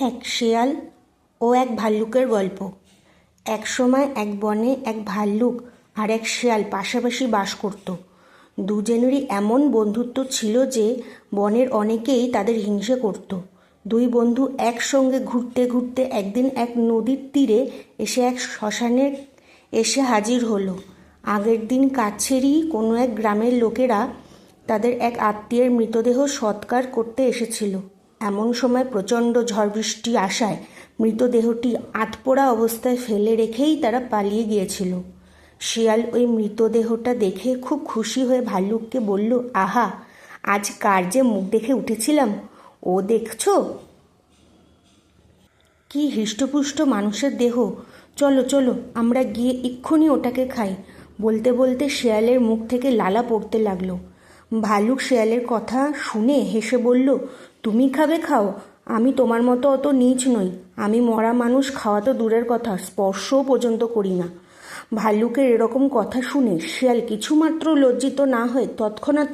এক শেয়াল ও এক ভাল্লুকের গল্প। এক সময় এক বনে এক ভাল্লুক আর এক শেয়াল পাশাপাশি বাস করত। দুজনেরই এমন বন্ধুত্ব ছিল যে, বনের অনেকেই তাদের হিংসে করত। দুই বন্ধু একসঙ্গে ঘুরতে ঘুরতে একদিন এক নদীর তীরে এসে এক শ্মশানে এসে হাজির হলো। আগের দিন কাছেরই কোনো এক গ্রামের লোকেরা তাদের এক আত্মীয়ের মৃতদেহ সৎকার করতে এসেছিল। এমন সময় প্রচণ্ড ঝড় বৃষ্টি আসায় মৃতদেহটি আধপোড়া অবস্থায় ফেলে রেখেই তারা পালিয়ে গিয়েছিল। শিয়াল ওই মৃতদেহটা দেখে খুব খুশি হয়ে ভাল্লুককে বলল, আহা, আজ কার যে মুখ দেখে উঠেছিলাম? ও দেখছ? কি হৃষ্টপুষ্ট মানুষের দেহ। চলো চলো, আমরা গিয়ে এক্ষুনি ওটাকে খাই। বলতে বলতে শেয়ালের মুখ থেকে লালা পড়তে লাগল। ভালুক শেয়ালের কথা শুনে হেসে বলল, তুমি খাবে খাও, আমি তোমার মতো অত নিচ নই। আমি মরা মানুষ খাওয়া তো দূরের কথা, স্পর্শও পর্যন্ত করি না। ভাল্লুকের এরকম কথা শুনে শিয়াল কিছুমাত্র লজ্জিত না হয়ে তৎক্ষণাৎ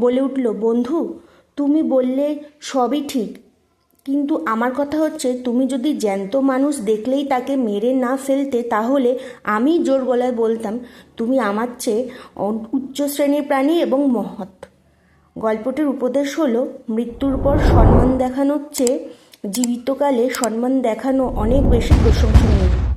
বলে উঠল, বন্ধু, তুমি বললে সবই ঠিক কিন্তু আমার কথা হচ্ছে, তুমি যদি জ্যান্ত মানুষ দেখলেই তাকে মেরে না ফেলতে, তাহলে আমি জোর গলায় বলতাম, তুমি আমার চেয়ে উচ্চ শ্রেণির প্রাণী এবং মহৎ গল্পটির উপদেশ হলো, মৃত্যুর পর সম্মান দেখানোর চেয়ে জীবিতকালে সম্মান দেখানো অনেক বেশি প্রশংসনীয়।